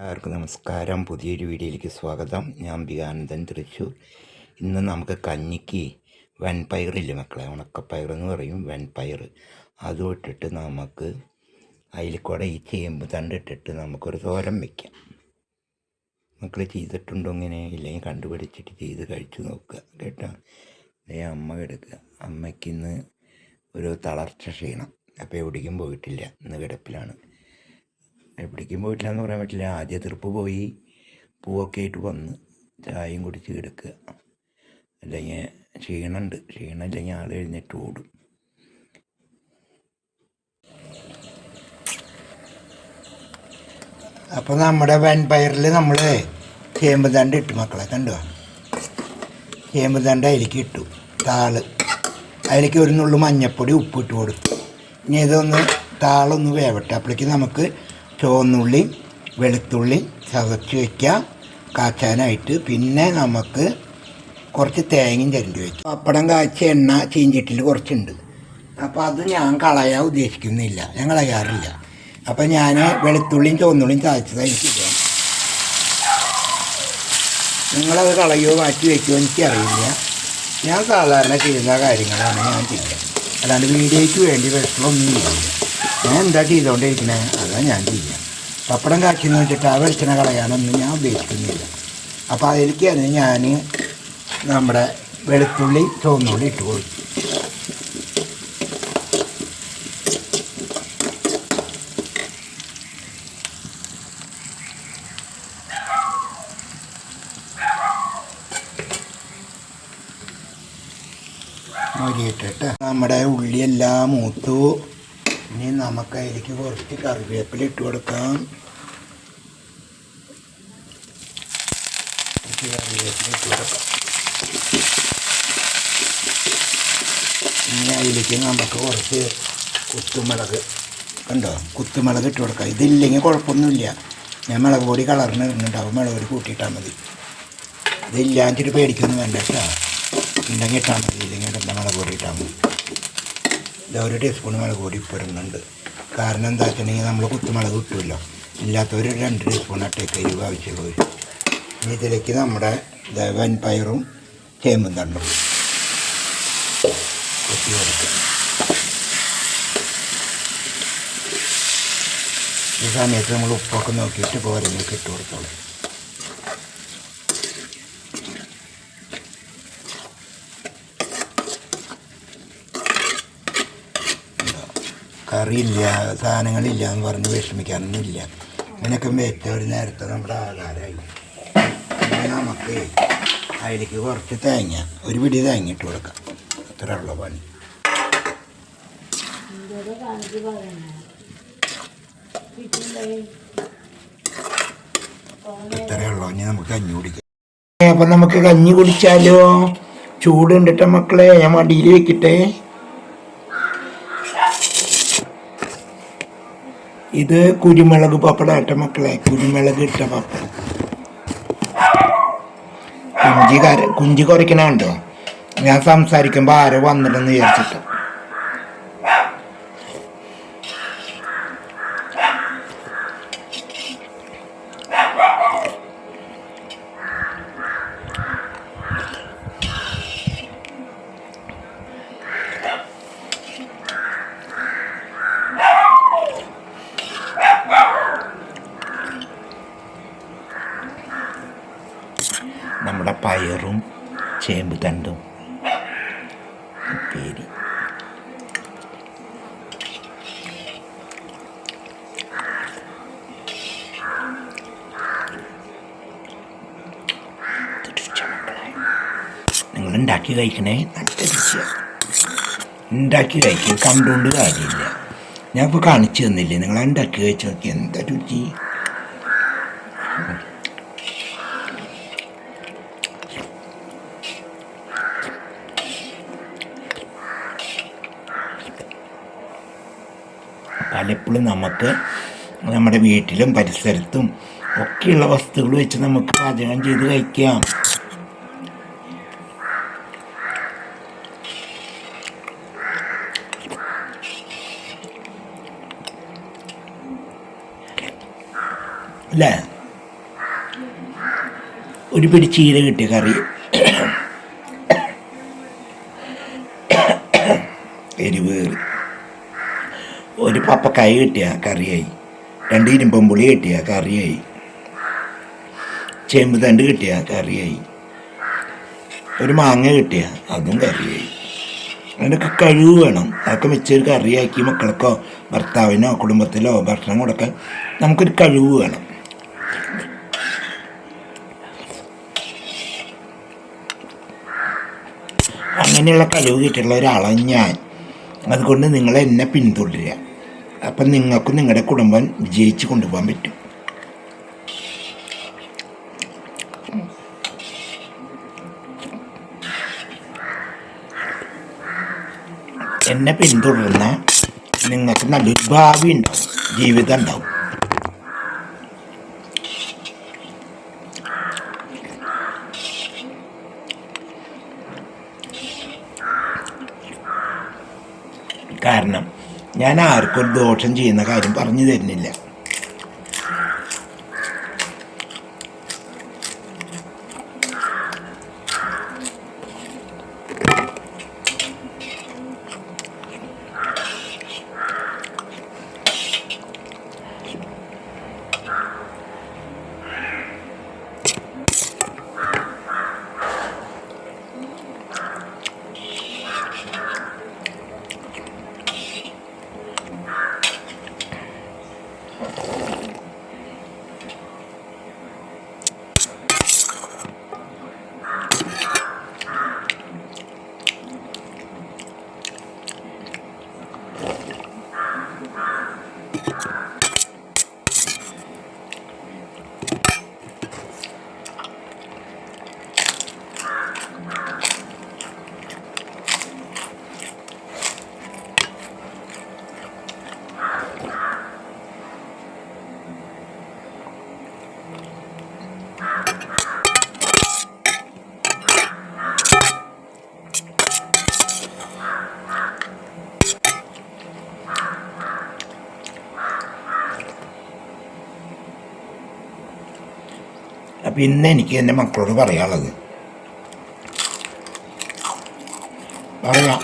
എല്ലാവർക്കും നമസ്കാരം. പുതിയൊരു വീഡിയോയിലേക്ക് സ്വാഗതം. ഞാൻ അംബികാനന്ദൻ തൃശ്ശൂർ. ഇന്ന് നമുക്ക് കഞ്ഞിക്ക് വെൺപയറില്ലേ മക്കളെ? ഉണക്കപ്പയർ എന്ന് പറയും വെൺപയർ അതും ഇട്ടിട്ട് നമുക്ക് അതിൽ ഈ ചേമ്പ് തണ്ട് ഇട്ടിട്ട് നമുക്കൊരു തോരൻ വയ്ക്കാം മക്കൾ ചെയ്തിട്ടുണ്ടോ ഇങ്ങനെ? ഇല്ലെങ്കിൽ കണ്ടുപിടിച്ചിട്ട് ചെയ്ത് കഴിച്ചു നോക്കുക കേട്ടോ? അതേ അമ്മ കിടക്കുക. അമ്മയ്ക്ക് ഇന്ന് ഒരു തളർച്ച ക്ഷീണം. അപ്പോൾ എവിടേക്കും പോയിട്ടില്ല. ഇന്ന് കിടപ്പിലാണ്. എവിടേക്കും പോയിട്ടില്ല എന്ന് പറയാൻ പറ്റില്ല. ആദ്യ തീർപ്പ് പോയി. പൂവൊക്കെ ആയിട്ട് വന്ന് ചായയും കുടിച്ച് കിടക്കുക. അല്ലെങ്കിൽ ക്ഷീണമുണ്ട് ക്ഷീണം ഇല്ലെങ്കിൽ ആൾ എഴുന്നേറ്റ് ഓടും. അപ്പോൾ നമ്മുടെ വൻപയറിൽ നമ്മൾ ചേമ്പ് തണ്ട് ഇട്ടു മക്കളെ കണ്ടോ? ചേമ്പ് തണ്ട് അതിലേക്ക് ഇട്ടു താൾ. അതിലേക്ക് ഒരു നുള്ളു മഞ്ഞപ്പൊടി ഉപ്പിട്ട് കൊടുത്തു. ഇനി ഇതൊന്ന് താളൊന്ന് വേവട്ടെ. അപ്പോഴേക്ക് നമുക്ക് ചുവന്നുള്ളി വെളുത്തുള്ളി ചതച്ച് വയ്ക്കാം കാച്ചാനായിട്ട് പിന്നെ നമുക്ക് കുറച്ച് തേങ്ങയും ചിരണ്ടി വയ്ക്കും പപ്പടം കാച്ച എണ്ണ ചീഞ്ചിട്ടിൽ കുറച്ചുണ്ട്. അപ്പോൾ അത് ഞാൻ കളയാൻ ഉദ്ദേശിക്കുന്നില്ല. ഞാൻ കളയാറില്ല. അപ്പോൾ ഞാൻ വെളുത്തുള്ളിയും ചുവന്നുള്ളിയും ചതച്ചതായിരിക്കും നിങ്ങളത് കളയോ മാറ്റി വയ്ക്കുമോ എനിക്കറിയില്ല. ഞാൻ സാധാരണ ചെയ്യുന്ന കാര്യങ്ങളാണ് ഞാൻ ചെയ്യുക. അല്ലാണ്ട് വീഡിയോയ്ക്ക് വേണ്ടി വിഷമൊന്നും ഇല്ല ഞാൻ എന്താ ചെയ്തുകൊണ്ടിരിക്കണേ അതാ ഞാൻ ചെയ്യുക പപ്പടം കാച്ചെന്ന് വെച്ചിട്ട് ആ വെളിച്ചെണ്ണ കളയാനൊന്നും ഞാൻ ഉദ്ദേശിക്കുന്നില്ല. അപ്പോൾ അതിലേക്കാണ് ഞാൻ നമ്മുടെ വെളുത്തുള്ളി ചുവന്നുള്ളി ഇട്ട് കൊടുക്കും മൊരിയിട്ടിട്ട് നമ്മുടെ ഉള്ളിയെല്ലാം മൂത്തു. ഇനി നമുക്ക് അതിലേക്ക് കുറച്ച് കറിവേപ്പില ഇട്ട് കൊടുക്കാം. കുറച്ച് കറിവേപ്പില ഇട്ട് കൊടുക്കാം. ഇനി അതിലേക്ക് നമുക്ക് കുറച്ച് കുത്തുമുളക് കണ്ടോ? കുത്തുമുളക് ഇട്ട് കൊടുക്കാം. ഇതില്ലെങ്കിൽ കുഴപ്പമൊന്നുമില്ല. ഞാൻ മുളക് പൊടി കളറിന് ഇടുന്നുണ്ടാവും മുളക് പൊടി കൂട്ടിയിട്ടാൽ മതി. ഇതില്ലാഞ്ഞിട്ട് പേടിക്കൊന്നും വേണ്ട കേട്ടോ. ഉണ്ടെങ്കിൽ ഇട്ടാൽ മതി. ഇല്ലെങ്കിൽ മുളക് പൊടി ഇട്ടാൽ മതി. ഇതാ ഒരു ടീസ്പൂൺ മുളക് പൊടി ഇപ്പോൾ ഇടുന്നുണ്ട്. കാരണം എന്താ വെച്ചിട്ടുണ്ടെങ്കിൽ നമ്മൾ കുത്തുമുളക് കിട്ടുമല്ലോ ഇല്ലാത്തവർ രണ്ട് ടീസ്പൂൺ അട്ടേക്ക് എരിവ് ആവശ്യമുള്ളവർ ഇനി ഇതിലേക്ക് നമ്മുടെ വൻപയറും ചേമ്പും തണ്ടും കൊത്തി കൊടുക്കും. ഈ സമയത്ത് നമ്മൾ ഉപ്പൊക്കെ നോക്കിയിട്ട് പോരങ്ങൾക്ക് ഇട്ട് കൊടുത്തോളൂ. കറിയില്ല സാധനങ്ങളില്ല എന്ന് പറഞ്ഞ് വിഷമിക്കാനൊന്നുമില്ല. ഇങ്ങനെയൊക്കെ മേറ്റ ഒരു നേരത്തെ നമ്മുടെ ആധാരമായി നമുക്ക് അതിലേക്ക് കുറച്ച് തേങ്ങ ഒരു പിടി തേങ്ങ ഇട്ട് കൊടുക്കാം. അത്ര ഉള്ള പണി. ഇത്രയുള്ളൂ ഇനി നമുക്ക് കഞ്ഞി കുടിക്കാം. അപ്പം നമുക്ക് കഞ്ഞി കുടിച്ചാലോ? ചൂടുണ്ടിട്ട മക്കളെ ഞാൻ മടിയിൽ വെക്കട്ടെ. ഇത് കുരുമുളക് പപ്പടം ഇട്ട മക്കളെ കുരുമുളക് ഇട്ട പപ്പടം. കുഞ്ചി കര കുഞ്ചി കുറയ്ക്കണുണ്ടോ ഞാൻ സംസാരിക്കുമ്പോൾ ആരോ വന്നിട്ടെന്ന് വിചാരിച്ചിട്ട്. നമ്മുടെ പയറും ചേമ്പ് തണ്ടും ഉപ്പേരി. നിങ്ങൾ ഉണ്ടാക്കി കഴിക്കണേ? നല്ല രുചിയാണ് ഉണ്ടാക്കി കഴിക്കും കണ്ടുകൊണ്ട് കാര്യമില്ല. ഞാൻ ഇപ്പോൾ കാണിച്ചു തന്നില്ലേ? നിങ്ങൾ ഉണ്ടാക്കി കഴിച്ച് നോക്കി എന്താ രുചി? പലപ്പോഴും നമുക്ക് നമ്മുടെ വീട്ടിലും പരിസരത്തും ഒക്കെയുള്ള വസ്തുക്കൾ വെച്ച് നമുക്ക് പാചകം ചെയ്ത് കഴിക്കാം. അല്ലേ? ഒരു പിടി ചീര കിട്ടിയ കറി. എരിവ് കയറി. ഒരു പപ്പക്കായ കിട്ടിയ കറിയായി. രണ്ട് ഇരുമ്പം പുളി കിട്ടിയ കറിയായി. ചേമ്പ് തണ്ട് കിട്ടിയ കറിയായി. ഒരു മാങ്ങ കിട്ടിയ അതും കറിയായി. അതിനൊക്കെ കഴിവ് വേണം. അതൊക്കെ വെച്ചൊരു കറിയാക്കി മക്കൾക്കോ ഭർത്താവിനോ കുടുംബത്തിലോ ഭക്ഷണം കൊടുക്കാൻ നമുക്കൊരു കഴിവ് വേണം. അങ്ങനെയുള്ള കഴിവ് കിട്ടിയുള്ള ഒരാളാണ് ഞാൻ. അതുകൊണ്ട് നിങ്ങൾ എന്നെ പിന്തുടരുക. അപ്പം നിങ്ങൾക്കും നിങ്ങളുടെ കുടുംബം വിജയിച്ച് കൊണ്ടുപോകാൻ പറ്റും. എന്നെ പിന്തുടരുന്ന നിങ്ങൾക്ക് നല്ലൊരു ഭാവി ഉണ്ടാവും ജീവിതം ഉണ്ടാവും കാരണം ഞാൻ ആർക്കും ഒരു ദോഷം ചെയ്യുന്ന കാര്യം പറഞ്ഞു തരുന്നില്ല. അപ്പം ഇന്ന് എനിക്ക് എന്റെ മക്കളോട് പറയാനുള്ളത്. പറയാം.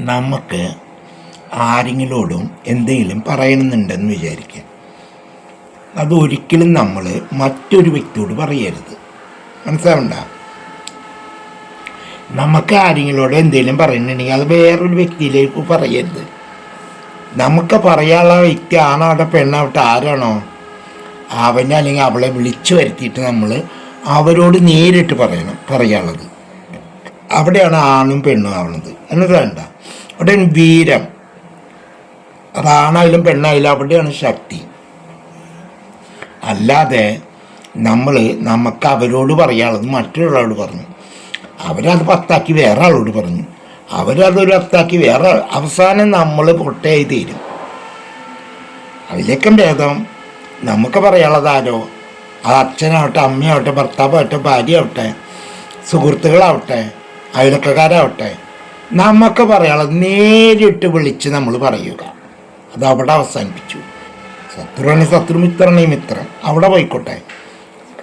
നമുക്ക് ആരെങ്കിലോടും എന്തെങ്കിലും പറയണമെന്നുണ്ടെന്ന് വിചാരിക്കുക അതൊരിക്കലും നമ്മൾ മറ്റൊരു വ്യക്തിയോട് പറയരുത്. മനസ്സിലാവണ്ട? നമുക്ക് ആരെങ്കിലോട് എന്തെങ്കിലും പറയുന്നുണ്ടെങ്കിൽ അത് വേറൊരു വ്യക്തിയിലേക്ക് പറയരുത്. നമുക്ക് പറയാനുള്ള വ്യക്തി ആണാവട്ടെ പെണ്ണാവട്ടെ ആരാണോ? അവനെ അല്ലെങ്കിൽ അവളെ വിളിച്ചു വരുത്തിയിട്ട് നമ്മൾ അവരോട് നേരിട്ട് പറയണം പറയാനുള്ളത്. അവിടെയാണ് ആണും പെണ്ണും ആവണത്. എന്നത് വേണ്ട അവിടെയാണ് വീരം. അതാണായാലും പെണ്ണായാലും അവിടെയാണ് ശക്തി. അല്ലാതെ നമ്മൾ നമുക്ക് അവരോട് പറയാനുള്ളത് മറ്റൊരാളോട് പറഞ്ഞു. അവരത് പത്താക്കി വേറെ ആളോട് പറഞ്ഞു. അവരതൊരു പത്താക്കി വേറെ അവസാനം നമ്മൾ പൊട്ടയായി തീരും. അതിലേക്കും ഭേദം. നമുക്ക് പറയാനുള്ളത് അത് അച്ഛനാവട്ടെ അമ്മയാവട്ടെ ഭർത്താവാവട്ടെ ഭാര്യയാവട്ടെ സുഹൃത്തുക്കളാവട്ടെ അയലക്കാരാവട്ടെ നമുക്ക് പറയാനുള്ളത് നേരിട്ട് വിളിച്ച് നമ്മൾ പറയുക. അത് അവിടെ അവസാനിപ്പിച്ചു. ശത്രുവാണ് ശത്രു മിത്രമാണ് മിത്രം അവിടെ പോയിക്കോട്ടെ.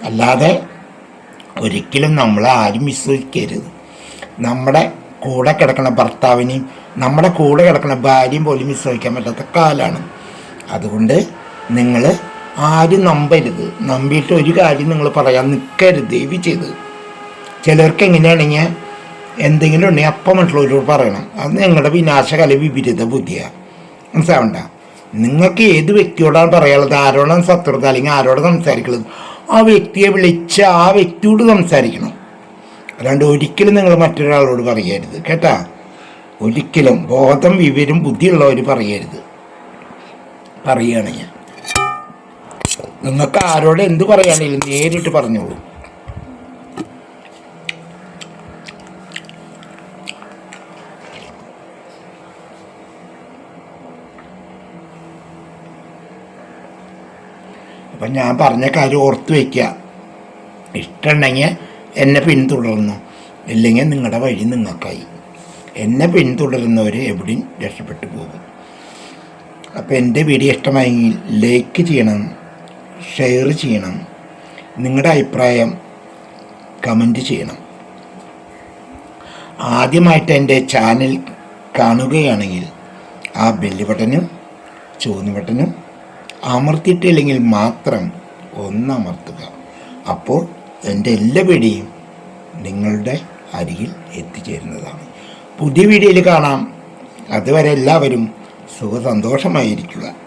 അല്ലാതെ ഒരിക്കലും നമ്മളെ ആരും വിശ്വസിക്കരുത്. നമ്മുടെ കൂടെ കിടക്കുന്ന ഭർത്താവിനെയും നമ്മുടെ കൂടെ കിടക്കുന്ന ഭാര്യയും പോലും വിശ്വസിക്കാൻ പറ്റാത്ത കാലമാണ് അതുകൊണ്ട് നിങ്ങൾ ആരും നമ്പരുത്. നമ്പിയിട്ട് ഒരു കാര്യം നിങ്ങൾ പറയാൻ നിൽക്കരുത് ദേവി ചെയ്ത്. ചിലർക്ക് എങ്ങനെയാണെങ്കിൽ എന്തെങ്കിലും ഉണ്ടെങ്കിൽ അപ്പം മറ്റുള്ളവരോട് പറയണം. അത് നിങ്ങളുടെ വിനാശകല വിപരീത ബുദ്ധിയാണ് മനസ്സിലാവണ്ട? നിങ്ങൾക്ക് ഏത് വ്യക്തിയോടാണ് പറയാനുള്ളത്? ആരോടാണ് ശത്രുത? അല്ലെങ്കിൽ ആരോട് സംസാരിക്കുന്നത്? ആ വ്യക്തിയെ വിളിച്ച് ആ വ്യക്തിയോട് സംസാരിക്കണം. അല്ലാണ്ട് ഒരിക്കലും നിങ്ങൾ മറ്റൊരാളോട് പറയരുത്. കേട്ടാ? ഒരിക്കലും ബോധം വിവരം ബുദ്ധിയുള്ളവർ പറയരുത്. പറയുകയാണ് ഞാൻ നിങ്ങൾക്ക് ആരോട് എന്ത് പറയാണെങ്കിലും നേരിട്ട് പറഞ്ഞോളൂ. അപ്പം ഞാൻ പറഞ്ഞ കാര്യം ഓർത്ത് വയ്ക്കുക ഇഷ്ടമുണ്ടെങ്കിൽ എന്നെ പിന്തുടർന്നു. ഇല്ലെങ്കിൽ നിങ്ങളുടെ വഴി നിങ്ങൾക്കായി എന്നെ പിന്തുടരുന്നവർ എവിടെയും രക്ഷപ്പെട്ടു പോകും. അപ്പോൾ എന്റെ വീഡിയോ ഇഷ്ടമായെങ്കിൽ ലൈക്ക് ചെയ്യണം ഷെയർ ചെയ്യണം നിങ്ങളുടെ അഭിപ്രായം കമന്റ് ചെയ്യണം. ആദ്യമായിട്ട് എന്റെ ചാനൽ കാണുകയാണെങ്കിൽ ആ ബെല്ല് ബട്ടനും ചുവന്ന ബട്ടനും അമർത്തിയിട്ടില്ലെങ്കിൽ മാത്രം ഒന്നമർത്തുക. അപ്പോൾ എന്റെ എല്ലാ പിടിയും നിങ്ങളുടെ അരികിൽ എത്തിച്ചേരുന്നതാണ്. പുതിയ വീഡിയോയിൽ കാണാം. അതുവരെ എല്ലാവരും സുഖസന്തോഷമായിരിക്കുക.